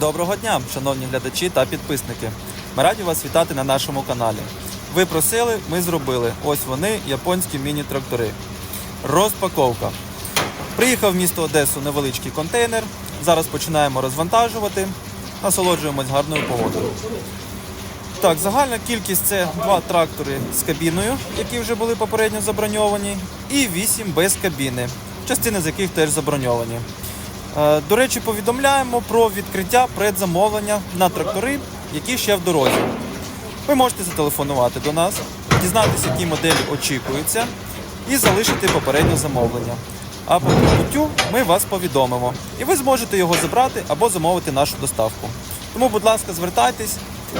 Доброго дня, шановні глядачі та підписники. Ми раді вас вітати на нашому каналі. Ви просили, ми зробили. Ось вони, японські міні-трактори. Розпаковка. Приїхав в місто Одесу невеличкий контейнер. Зараз починаємо розвантажувати. Насолоджуємось гарною погодою. Так, загальна кількість це два трактори з кабіною, які вже були попередньо заброньовані, і вісім без кабіни, частини з яких теж заброньовані. Е, До речі, повідомляємо про відкриття предзамовлення на трактори, які ще в дорозі. Ви можете зателефонувати до нас, дізнатися, які моделі очікуються, і залишити попереднє замовлення. А по прибуттю ми вас повідомимо, і ви зможете його забрати або замовити нашу доставку. Тому, будь ласка, звертайтесь,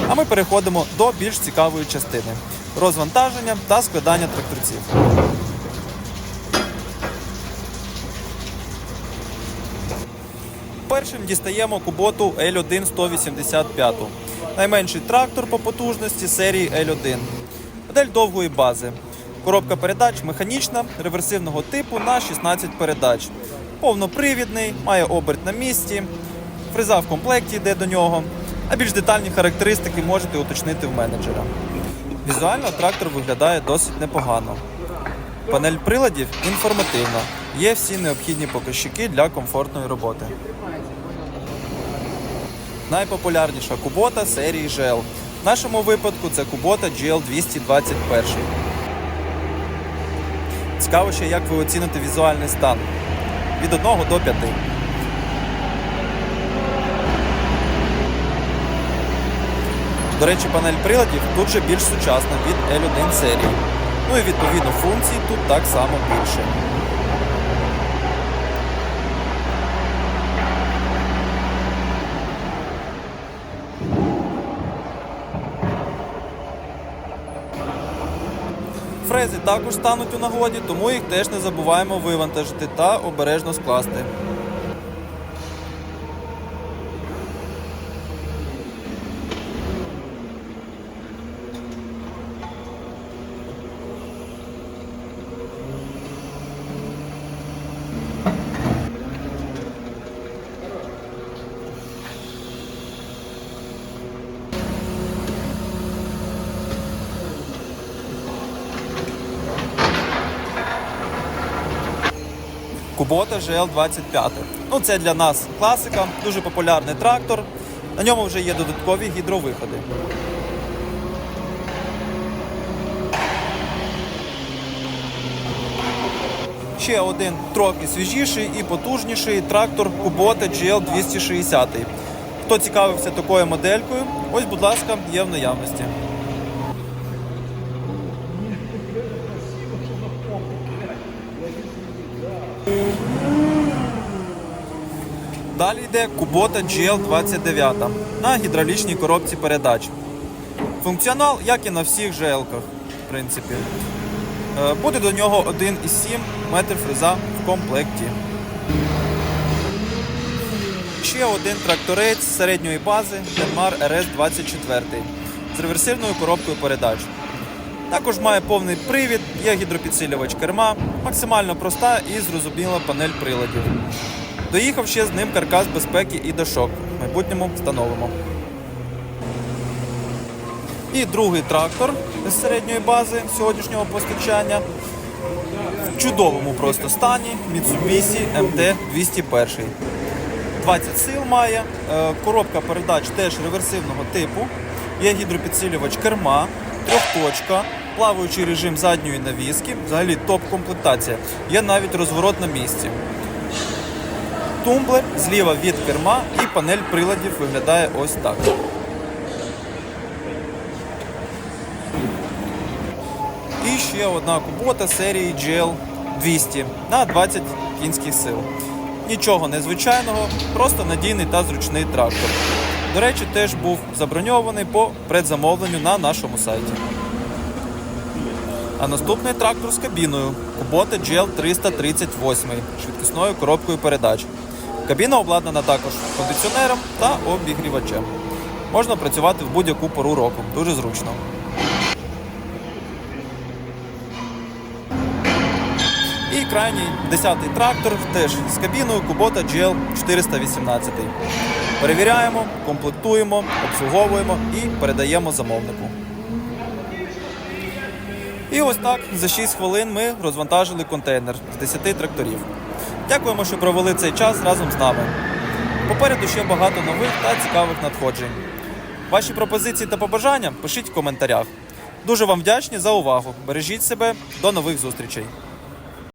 а ми переходимо до більш цікавої частини розвантаження та складання тракторців. Першим дістаємо куботу L1 185. Найменший трактор по потужності серії L1. Модель довгої бази. Коробка передач механічна, реверсивного типу на 16 передач. Повнопривідний, має оберт на місці. Фреза в комплекті йде до нього. А більш детальні характеристики можете уточнити в менеджера. Візуально трактор виглядає досить непогано. Панель приладів інформативна. Є всі необхідні показчики для комфортної роботи. Найпопулярніша кубота серії GL. В нашому випадку це кубота GL 221. Цікаво ще, як ви оціните візуальний стан від 1 до 5. До речі, панель приладів тут же більш сучасна від L1 серії. Ну і відповідно функцій тут так само більше. Фрези також стануть у нагоді, тому їх теж не забуваємо вивантажити та обережно скласти. Кубота GL25. Ну, це для нас класика, дуже популярний трактор. На ньому вже є додаткові гідровиходи. Ще один трохи свіжіший і потужніший трактор Kubota GL260. Хто цікавився такою моделькою, ось, будь ласка, є в наявності. Далі йде Kubota GL29 на гідравлічній коробці передач. Функціонал, як і на всіх GL-ках, в принципі. Е, Буде до нього 1,7 метр фреза в комплекті. Ще один тракторець середньої бази Denmar RS24 з реверсивною коробкою передач. Також має повний привід, є гідропідсилювач керма, максимально проста і зрозуміла панель приладів. Доїхав ще з ним каркас безпеки і дошок. В майбутньому встановимо. І другий трактор з середньої бази сьогоднішнього постачання. В чудовому просто стані Mitsubishi MT-201. 20 сил має, е, коробка передач теж реверсивного типу, є гідропідсилювач керма, трьохточка, плаваючий режим задньої навіски, взагалі топ-комплектація. Є навіть розворот на місці. Тумблер зліва від керма і панель приладів виглядає ось так. І ще одна кубота серії GL 200 на 20 кінських сил. Нічого незвичайного, просто надійний та зручний трактор. До речі, теж був заброньований по предзамовленню на нашому сайті. А наступний трактор з кабіною Kubota GL 338 швидкісною коробкою передач. Кабіна обладнана також кондиціонером та обігрівачем. Можна працювати в будь-яку пору року. Дуже зручно. І крайній 10-й трактор, теж з кабіною Kubota GL 418. Перевіряємо, комплектуємо, обслуговуємо і передаємо замовнику. І ось так за 6 хвилин ми розвантажили контейнер з 10 тракторів. Дякуємо, що провели цей час разом з нами. Попереду ще багато нових та цікавих надходжень. Ваші пропозиції та побажання пишіть в коментарях. Дуже вам вдячні за увагу. Бережіть себе, до нових зустрічей.